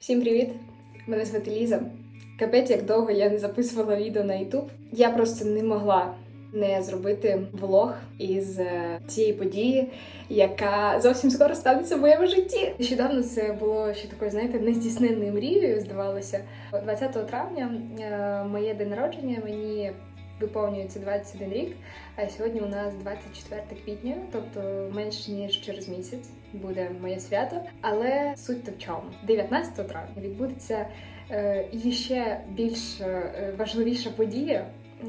Всім привіт! Мене звати Ліза. Капець, як довго я не записувала відео на YouTube. Я просто не могла не зробити влог із е, цієї події, яка зовсім скоро станеться в моєму житті. Нещодавно це було ще такою, знаєте, нездійсненною мрією, здавалося. 20 травня е, моє день народження мені виповнюється 21 рік, а сьогодні у нас 24 квітня, тобто менш ніж через місяць буде моє свято. Але суть то в чому? 19 травня відбудеться е, ще більш е, важливіша подія.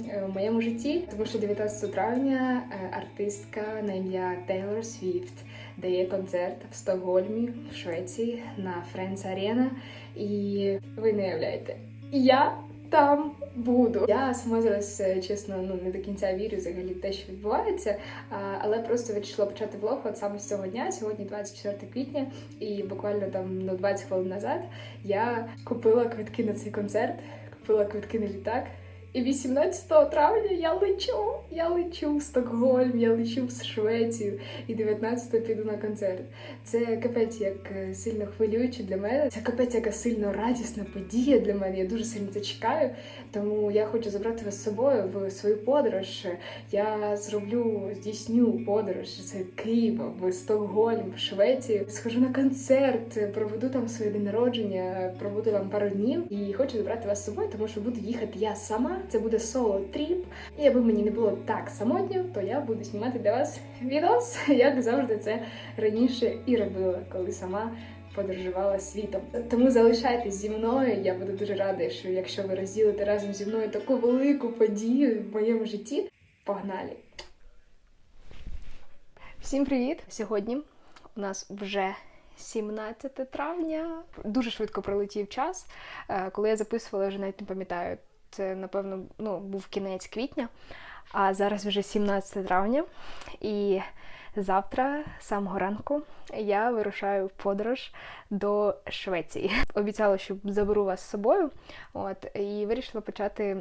е, В моєму житті, тому що 19 травня е, артистка на ім'я Тейлор Свіфт дає концерт в Стокгольмі, в Швеції на Френц Арена. І ви не уявляєте, я там буду. Я сама зараз, е, чесно, ну не до кінця вірю взагалі те, що відбувається, але просто вирішила почати влог от саме з цього дня. Сьогодні 24 квітня, і буквально там ну, 20 хвилин назад я купила квитки на цей концерт, купила квитки на літак. І 18 травня я лечу. Я лечу в Стокгольм, я лечу в Швецію, і 19 піду на концерт. Це капець як е, сильно хвилююче для мене. Це капець яка сильно радісна подія для мене. Я дуже сильно це чекаю. Тому я хочу забрати вас з собою в свою подорож. Я зроблю здійсню подорож з Києва в Стокгольм, в Швецію. Схожу на концерт, проведу там своє день народження, проведу там пару днів і хочу забрати вас з собою, тому що буду їхати я сама. Це буде соло тріп. І аби мені не було так самотньо, то я буду знімати для вас відос, як завжди це раніше і робила, коли сама подорожувала світом. Тому залишайтесь зі мною. Я буду дуже рада, що якщо ви розділите разом зі мною таку велику подію в моєму житті. Погнали! Всім привіт! Сьогодні у нас вже 17 травня. Дуже швидко пролетів час. Е, Коли я записувала, вже навіть не пам'ятаю. Це, напевно, ну, був кінець квітня, а зараз вже 17 травня. І завтра, самого ранку, я вирушаю в подорож до Швеції. Обіцяла, що заберу вас з собою. От, і вирішила почати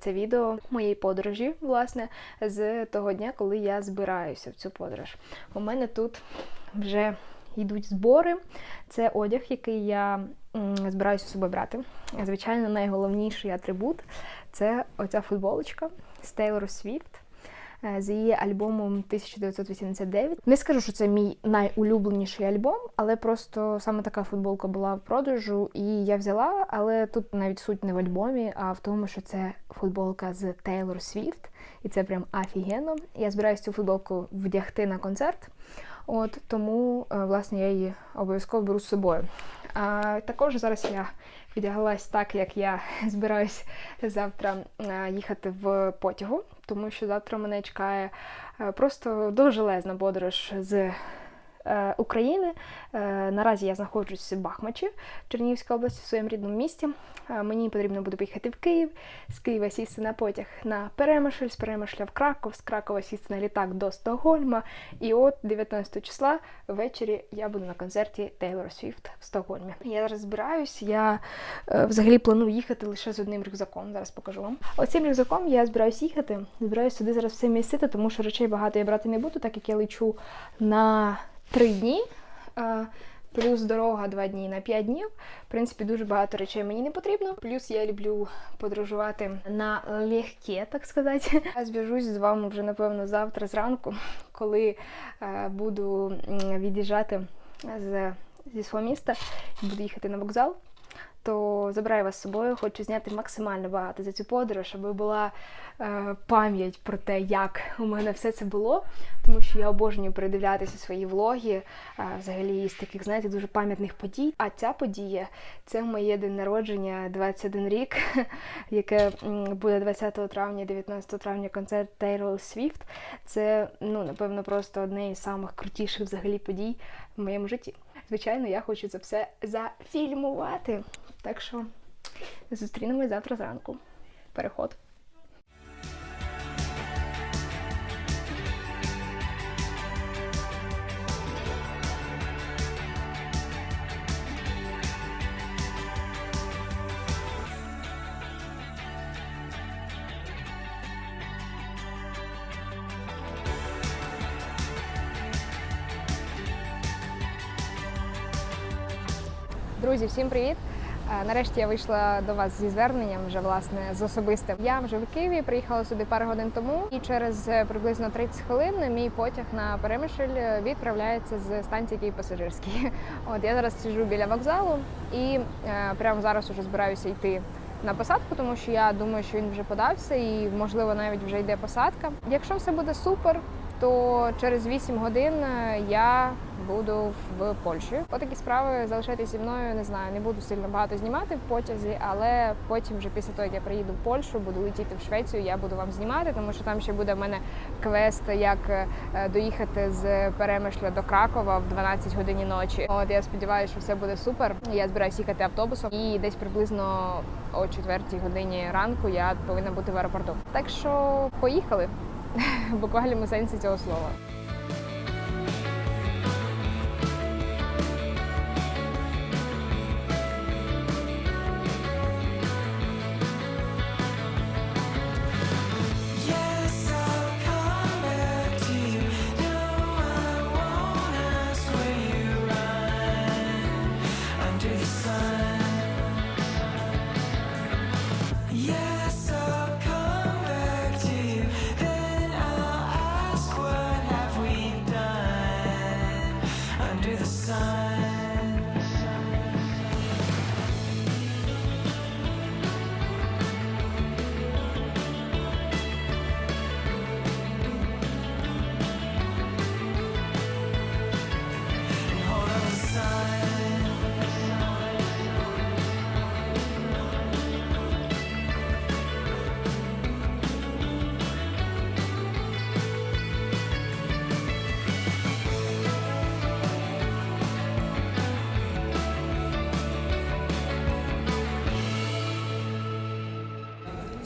це відео моєї подорожі, власне, з того дня, коли я збираюся в цю подорож. У мене тут вже йдуть збори. Це одяг, який я збираюся з брати. Звичайно, найголовніший атрибут це оця футболочка з Taylor Swift е, з її альбомом 1989. Не скажу, що це мій найулюбленіший альбом, але просто саме така футболка була в продажу, і я взяла. Але тут навіть суть не в альбомі, а в тому, що це футболка з Taylor Swift, і це прям офігенно. Я збираюся цю футболку вдягти на концерт. От тому, е, власне, я її обов'язково беру з собою. А також зараз я віддягалась так, як я збираюсь завтра е, їхати в потягу, тому що завтра мене чекає е, просто довжелезна подорож з України. Е, Наразі я знаходжусь в Бахмачі, Чернігівській області, в своєму рідному місті. Е, Мені потрібно буде поїхати в Київ, з Києва сісти на потяг на Перемишль, з Перемишля в Краков, з Кракова сісти на літак до Стокгольма. І от 19 числа ввечері я буду на концерті Taylor Swift в Стокгольмі. Я зараз збираюсь, я е, взагалі планую їхати лише з одним рюкзаком. Зараз покажу вам. Оцим рюкзаком я збираюсь їхати. Збираюсь сюди зараз все містити, тому що речей багато я брати не буду, так як я лечу на три дні. Плюс дорога два дні на п'ять днів. В принципі, дуже багато речей мені не потрібно. Плюс я люблю подорожувати на легке, так сказати. Я зв'яжусь з вами вже напевно завтра зранку, коли е, буду від'їжджати з, зі свого міста буду їхати на вокзал. То забираю вас з собою, хочу зняти максимально багато за цю подорож, аби була е, пам'ять про те, як у мене все це було. Тому що я обожнюю передивлятися свої влоги, е, взагалі з таких, знаєте, дуже пам'ятних подій. А ця подія це моє день народження, 21 рік, яке буде 20 травня, 19 травня концерт Taylor Swift. Це, ну, напевно, просто одне із самих крутіших взагалі подій в моєму житті. Звичайно, я хочу це все зафільмувати. Так що зустрінемось завтра зранку. Переход. Друзі, всім привіт! Е, Нарешті я вийшла до вас зі зверненням вже власне з особистим. Я вже в Києві приїхала сюди пару годин тому, і через е, приблизно 30 хвилин мій потяг на Перемишль відправляється з станції Київ пасажирський. От я зараз сиджу біля вокзалу і е, прямо зараз уже збираюся йти. На посадку, тому що я думаю, що він вже подався, і можливо навіть вже йде посадка. Якщо все буде супер, то через 8 годин е, я буду в Польщі. Отакі справи залишайтесь зі мною. Не знаю, не буду сильно багато знімати в потязі, але потім, вже після того, як я приїду в Польщу, буду летіти в Швецію. Я буду вам знімати, тому що там ще буде в мене квест, як е, доїхати з Перемишля до Кракова в 12 годині ночі. От я сподіваюся, що все буде супер. Я збираюся їхати автобусом, і десь приблизно о 4 годині ранку я повинна бути в аеропорту. Так що поїхали в буквальному сенсі цього слова.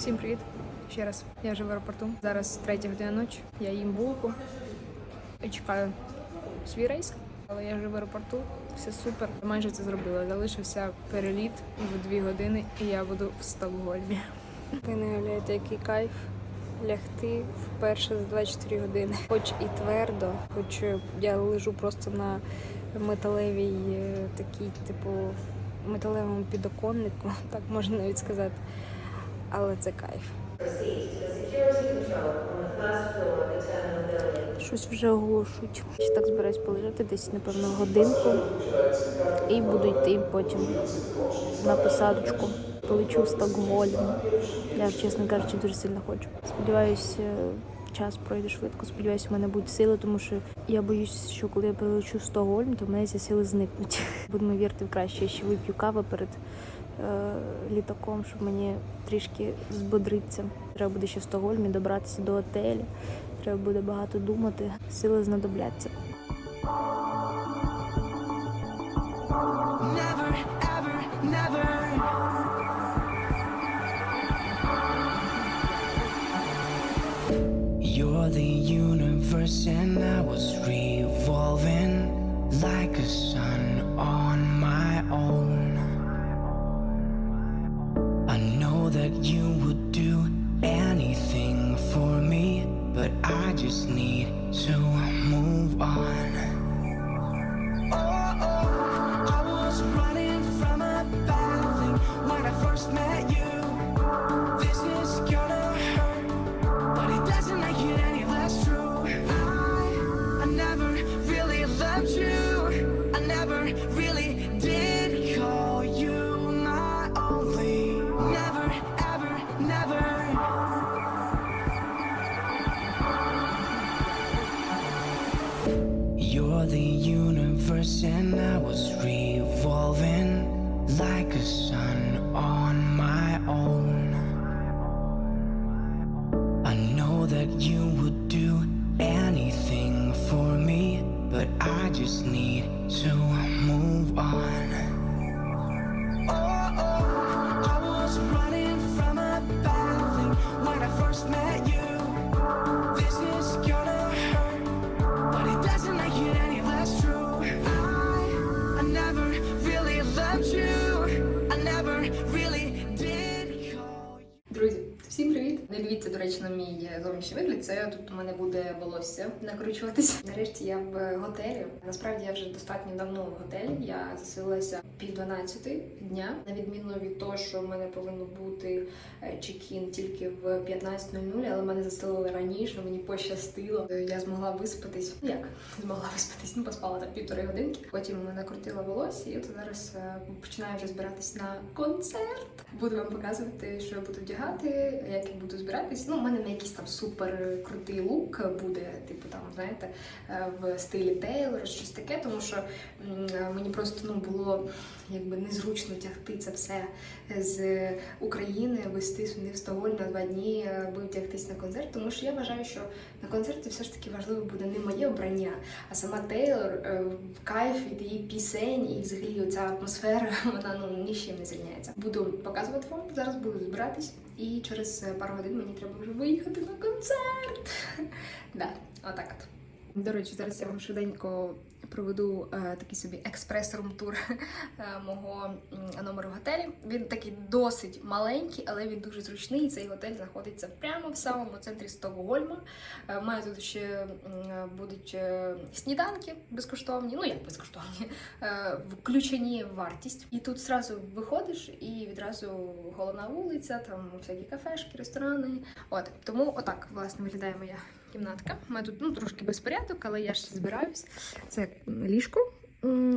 Всім привіт ще раз. Я вже в аеропорту. Зараз третя година ночі. Я їм булку і чекаю свій рейс. Але я вже в аеропорту, все супер. Майже це зробила. Залишився переліт в дві години, і я буду в Стокгольмі. Ви не уявляєте, який кайф лягти вперше за 24 години. Хоч і твердо, хоч я лежу просто на металевій е, такій, типу, металевому підоконнику, так можна навіть сказати. Але це кайф. Щось вже оголошують. Ще так збираюсь полежати десь, напевно, годинку. І буду йти потім на посадочку. Полечу в Стокгольм. Я, чесно кажучи, дуже сильно хочу. Сподіваюсь, е, час пройде швидко. Сподіваюсь, у мене будуть сили, тому що я боюсь, що коли я прилечу в Стокгольм, то в мене ці сили зникнуть. Будемо вірити в краще. Я ще вип'ю кави перед е, літаком, щоб мені трішки збодритися. Треба буде ще в Стокгольмі добратися до отелю. Треба буде багато думати. Сили знадобляться. You're the universe, and I was revolving like a sun on my own. I know that you would do anything for me, but I just need to move on. Речі, мій зовнішній вигляд. Це тут у мене буде волосся накручуватись. Нарешті я в готелі. Насправді я вже достатньо давно в готелі. Я заселилася пів дванадцяти дня, на відміну від того, що в мене повинно бути е, чекін тільки в 15.00, але мене заселили раніше. Мені пощастило. Е, Я змогла виспатись. Ну як змогла виспатись? Ну поспала так півтори годинки. Потім накрутила волосся, і от зараз е, починаю вже збиратись на концерт. Буду вам показувати, що я буду вдягати, як я буду збиратись. Ну, у мене не якийсь там супер крутий лук буде, типу там, знаєте, е, в стилі Тейлор, щось таке, тому що е, мені просто ну було якби незручно тягти це все з України, вести сюди в Стокгольм на два дні, аби втягтись на концерт. Тому що я вважаю, що на концерті все ж таки важливо буде не моє обрання, а сама Тейлор, е, кайф від її пісень і взагалі ця атмосфера, вона ну ні з чим не зрівняється. Буду показувати вам зараз, буду збиратись, і через пару годин мені треба вже виїхати на концерт. Да, отак от. До речі, зараз я вам швиденько проведу е, такий собі експрес-рум-тур е, мого м, номеру готелі. Він такий досить маленький, але він дуже зручний. Цей готель знаходиться прямо в самому центрі Стокгольма. Е, Маю тут ще м, будуть е, сніданки безкоштовні, ну як безкоштовні, е, включені в вартість. І тут зразу виходиш, і відразу головна вулиця, там всякі кафешки, ресторани. От тому отак власне виглядає моя кімнатка. У мене тут ну трошки безпорядок, але я ж збираюсь. Це ліжко.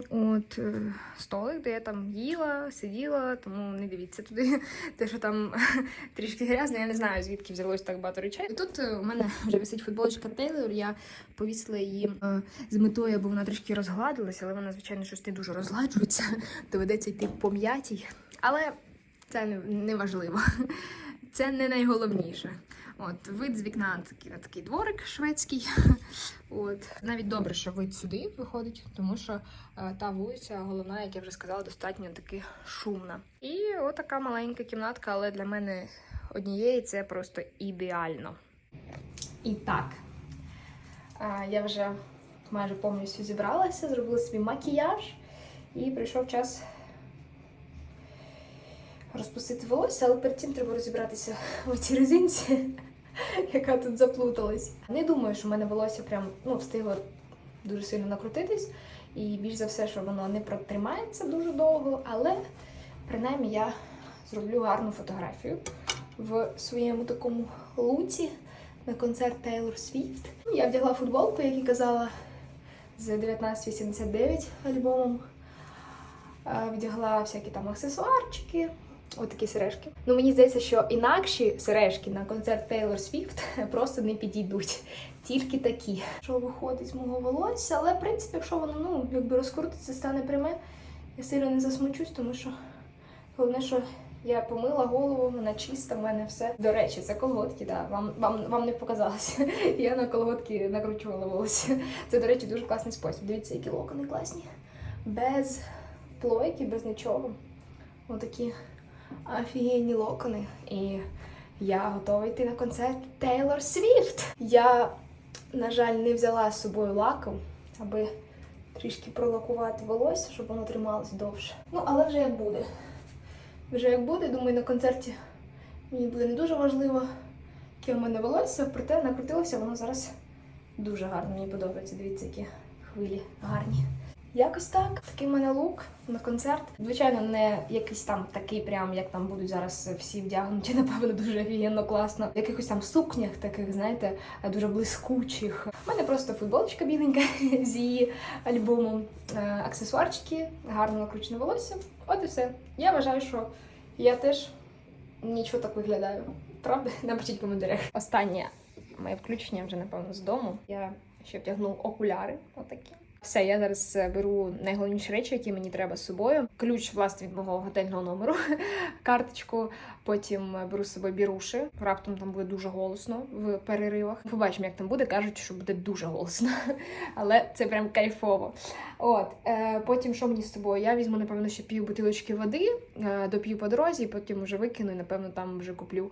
От е, столик, де я там їла, сиділа, тому не дивіться туди. Те, що там трішки грязно, я не знаю, звідки взялось так багато речей. І тут е, у мене вже висить футболочка Тейлор. Я повісила її е, з метою, бо вона трішки розгладилася, але вона, звичайно, щось не дуже розгладжується. Доведеться йти по м'ятій. Але це не важливо. Це не найголовніше. От вид з вікна такий, такий дворик шведський. От навіть добре, що вид сюди виходить, тому що е, та вулиця, головна, як я вже сказала, достатньо таки шумна. І отака маленька кімнатка, але для мене однієї це просто ідеально. І так, е, я вже майже повністю зібралася, зробила собі макіяж, і прийшов час розпустити волосся, але перед тим треба розібратися в цій резинці, яка тут заплуталась. Не думаю, що в мене волосся прям ну, встигло дуже сильно накрутитись, і більш за все, що воно не протримається дуже довго, але принаймні я зроблю гарну фотографію в своєму такому луці на концерт Тейлор Свіфт. Я вдягла футболку, як і казала, з 1989 альбомом. Е, Вдягла всякі там аксесуарчики, отакі сережки. Ну мені здається, що інакші сережки на концерт Тейлор Свіфт просто не підійдуть. Тільки такі. Що виходить з мого волосся, але в принципі, якщо воно ну якби розкрутиться, стане пряме, я сильно не засмучусь, тому що головне, що я помила голову, вона чиста, в мене все. До речі, це колготки, да. Вам, вам, вам не показалося. Я на колготки накручувала волосся. Це, до речі, дуже класний спосіб. Дивіться, які локони класні. Без плойки, без нічого. Отакі офігенні локони. І я готова йти на концерт Тейлор Свіфт. Я, на жаль, не взяла з собою лаку, аби трішки пролакувати волосся, щоб воно трималось довше. Ну, але вже як буде. Вже як буде, думаю, на концерті мені буде не дуже важливо, яке в мене волосся, проте накрутилося воно зараз дуже гарно. Мені подобається. Дивіться, які хвилі гарні. Якось так. Такий в мене лук на концерт. Звичайно, не якийсь там такий, прям як там будуть зараз всі вдягнуті, напевно, дуже офігенно класно. В якихось там сукнях, таких, знаєте, дуже блискучих. У мене просто футболочка біленька з її альбомом, е, аксесуарчики, гарно накручене волосся. От і все. Я вважаю, що я теж нічого так виглядаю. Правда? Напишіть в коментарях. Останнє моє включення вже, напевно, з дому. Я ще вдягну окуляри. Отакі. Все, я зараз е, беру найголовніші речі, які мені треба з собою. Ключ, власне, від мого готельного номеру, карточку. Потім е, беру з собою біруші. Раптом там буде дуже голосно в переривах. Побачимо, як там буде. Кажуть, що буде дуже голосно, але це прям кайфово. От е, потім що мені з собою? Я візьму, напевно, ще пів бутилочки води, е, доп'ю по дорозі, і потім вже викину, і напевно там вже куплю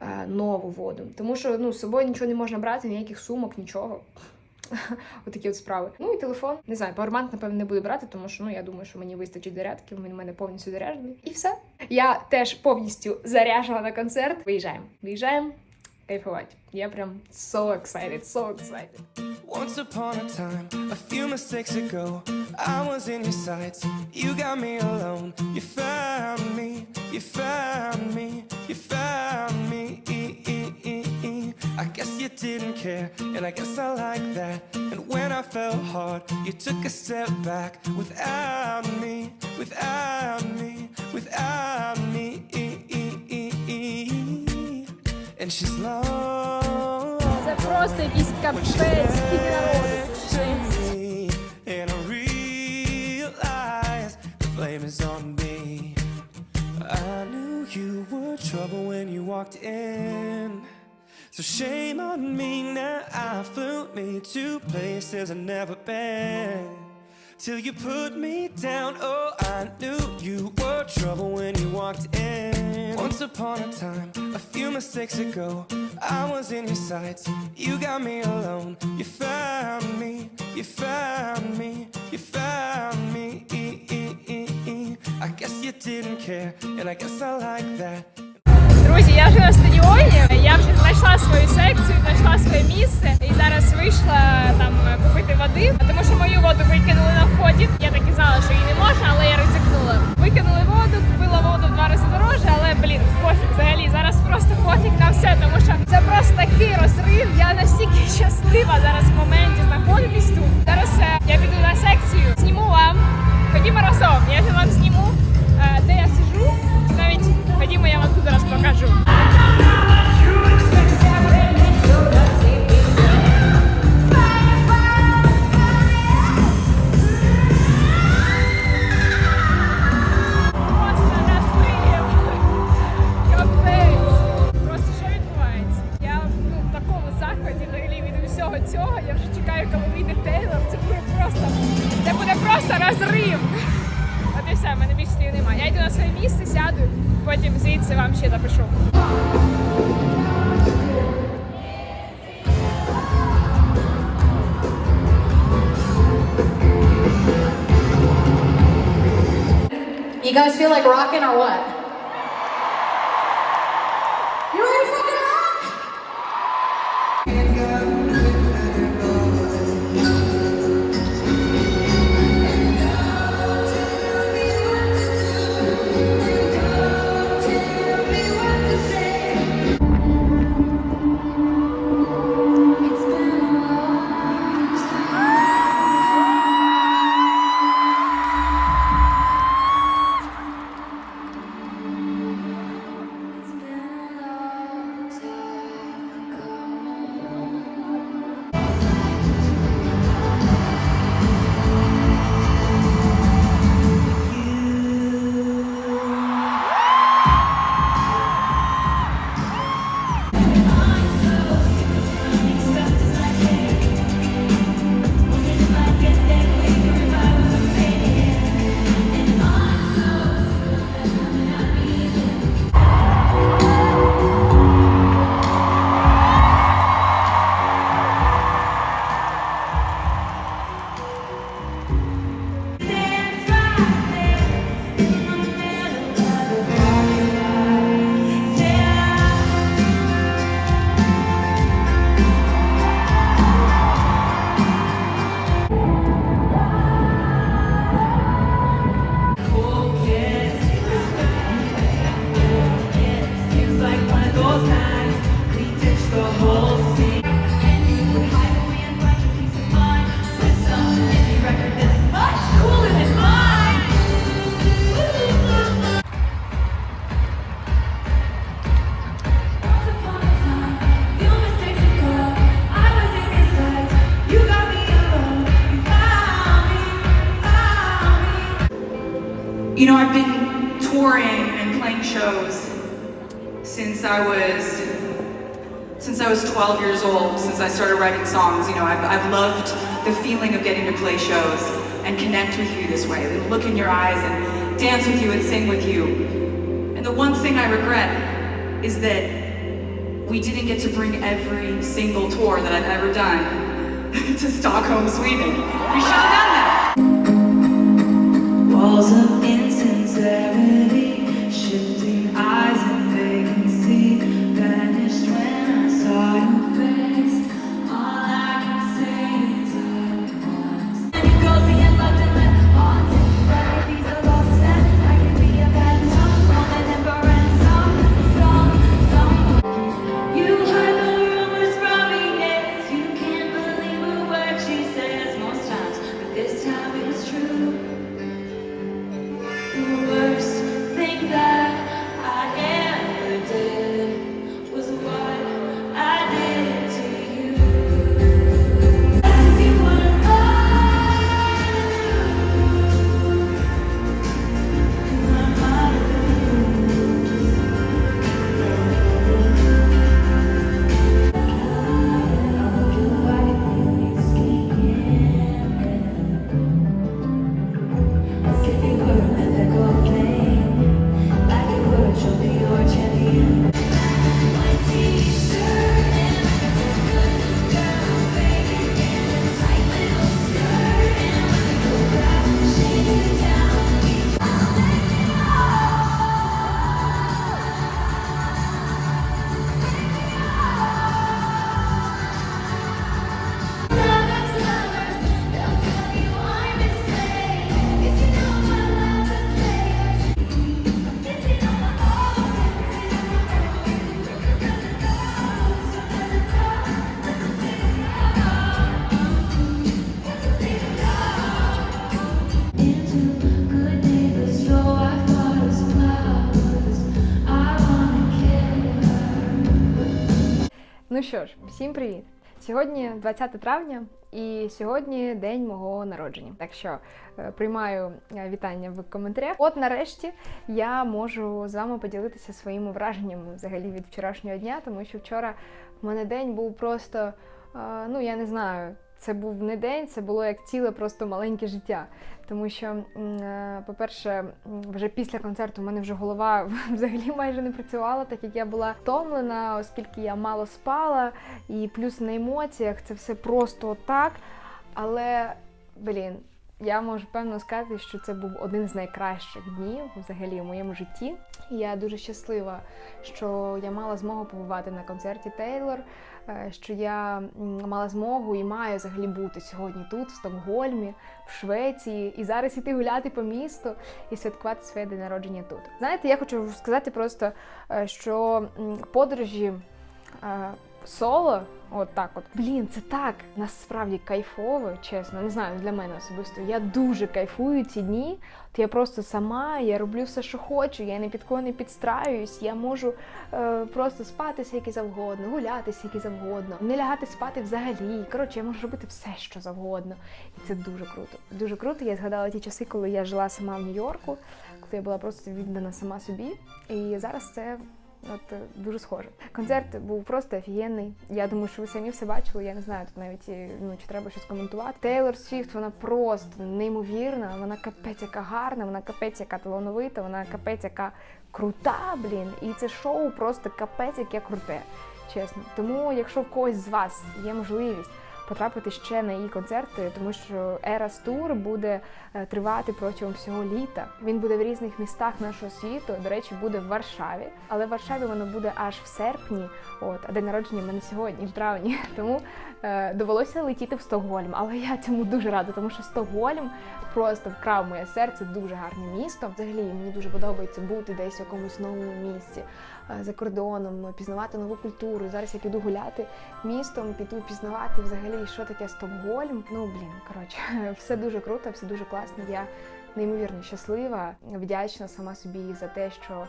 е, нову воду. Тому що ну, з собою нічого не можна брати, ніяких сумок, нічого. Отакі от справи. Ну і телефон. Не знаю, пауербанк, напевно, не буду брати, тому що ну я думаю, що мені вистачить зарядки, він у мене повністю заряджений. І все. Я теж повністю заряджена на концерт. Виїжджаємо. Виїжджаємо. кайфувати. Я прям so excited, so excited. Once upon a time, a few mistakes ago, I was in your sights. You got me alone. You found me, you found me, you found me. I guess you didn't care, and I guess I like that. And when I fell hard, you took a step back without me, without me, without me. And she's long. Це просто якийсь капець скільки народу. me, and I realize the blame is on me. I knew you were trouble when you walked in. So shame on me now. I flew me to places I've never been. Till you put me down. Oh, I knew you were trouble when you walked in. Once upon a time, a few mistakes ago, I was in your sights. You got me alone. You found me. You found me. You found me. I guess you didn't care, and I guess I like that. Друзі, я вже на стадіоні. Вже знайшла свою секцію, знайшла своє місце і зараз вийшла там купити води, тому що мою воду викинули на вході. Я так і знала, що її не можна, але я ризикнула. Викинули воду, купила воду в два рази дорожче, але блін, пофіг взагалі зараз просто пофіг на все, тому що це просто такий розрив. Я настільки щаслива зараз в моменті знаходитись тут. Зараз е, я піду на секцію, зніму вам. Ходімо разом. Я вам зніму, е, де я сижу. Навіть ходімо, я вам тут раз покажу. Guys feel like rocking or what? You know, I've been touring and playing shows since I was since I was 12 years old, since I started writing songs. You know, I've, I've loved the feeling of getting to play shows and connect with you this way, look in your eyes and dance with you and sing with you. And the one thing I regret is that we didn't get to bring every single tour that I've ever done to Stockholm, Sweden. We should have done that. Walls of insincerity, there Ну що ж, всім привіт! Сьогодні 20 травня, і сьогодні день мого народження. Так що е, приймаю е, вітання в коментарях. От нарешті я можу з вами поділитися своїми враженнями взагалі від вчорашнього дня, тому що вчора в мене день був просто, е, ну я не знаю. Це був не день, це було як ціле просто маленьке життя. Тому що, е, по-перше, вже після концерту в мене вже голова взагалі майже не працювала, так як я була втомлена, оскільки я мало спала, і плюс на емоціях це все просто так. Але, блін, я можу певно сказати, що це був один з найкращих днів взагалі в моєму житті. Я дуже щаслива, що я мала змогу побувати на концерті Тейлор, е, що я мала змогу і маю взагалі бути сьогодні тут, в Стокгольмі, в Швеції, і зараз іти гуляти по місту і святкувати своє день народження тут. Знаєте, я хочу сказати просто, е, що подорожі. е, Соло, от так от. Блін, це так насправді кайфово, чесно. Не знаю, для мене особисто. Я дуже кайфую ці дні. От я просто сама, я роблю все, що хочу, я ні під кого не підстраююсь, я можу е, просто спати скільки завгодно, гуляти скільки завгодно, не лягати спати взагалі. Коротше, я можу робити все, що завгодно. І це дуже круто. Дуже круто. Я згадала ті часи, коли я жила сама в Нью-Йорку, коли я була просто віддана сама собі. І зараз це От е, дуже схоже. Концерт був просто офігенний. Я думаю, що ви самі все бачили. Я не знаю, тут навіть е, ну чи треба щось коментувати. Тейлор Свіфт, вона просто неймовірна. Вона капець яка гарна, вона капець яка талановита, вона капець яка крута, блін. І це шоу просто капець яке круте. Чесно. Тому, якщо в когось з вас є можливість потрапити ще на її концерти, тому що Eras Tour буде е, тривати протягом всього літа. Він буде в різних містах нашого світу. До речі, буде в Варшаві, але в Варшаві воно буде аж в серпні. От а день народження в мене сьогодні, в травні. Тому е, довелося летіти в Стокгольм. Але я цьому дуже рада, тому що Стокгольм просто вкрав моє серце. Дуже гарне місто. Взагалі мені дуже подобається бути десь в якомусь новому місці за кордоном, пізнавати нову культуру. Зараз я піду гуляти містом, піду пізнавати взагалі, що таке Стокгольм. Ну блін, коротше, все дуже круто, все дуже класно. Я неймовірно щаслива, вдячна сама собі за те, що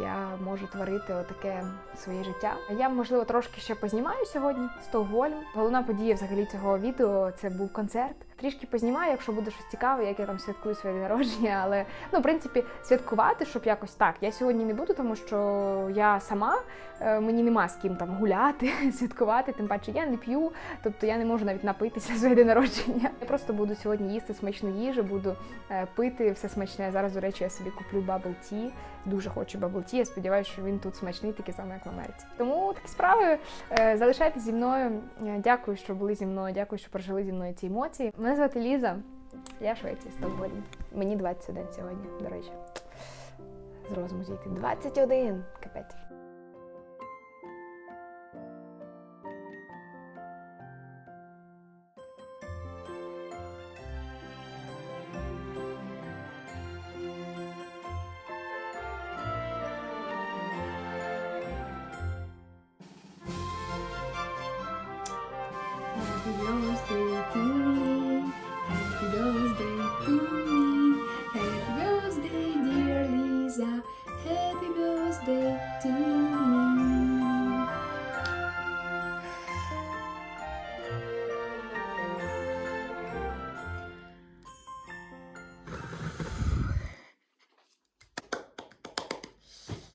я можу творити отаке своє життя. Я можливо трошки ще познімаю сьогодні. Стокгольм. Головна подія взагалі цього відео це був концерт. Трішки познімаю, якщо буде щось цікаве, як я там святкую своє народження. Але ну, в принципі, святкувати, щоб якось так. Я сьогодні не буду, тому що я сама, е, мені нема з ким там гуляти, святкувати. Тим паче я не п'ю, тобто я не можу навіть напитися своє день народження. Я просто буду сьогодні їсти смачну їжу, буду е, пити все смачне. Зараз, до речі, я собі куплю bubble tea. Дуже хочу bubble tea. Я сподіваюся, що він тут смачний, такий самий, як в Америці. Тому такі справи. Е, Залишайтесь зі мною. Е, Дякую, що були зі мною. Дякую, що прожили зі мною ці емоції. Мене звати Ліза. Я в Швеції, Стокгольм. Мені 21 сьогодні, до речі. З розуму зійти. 21! Капець.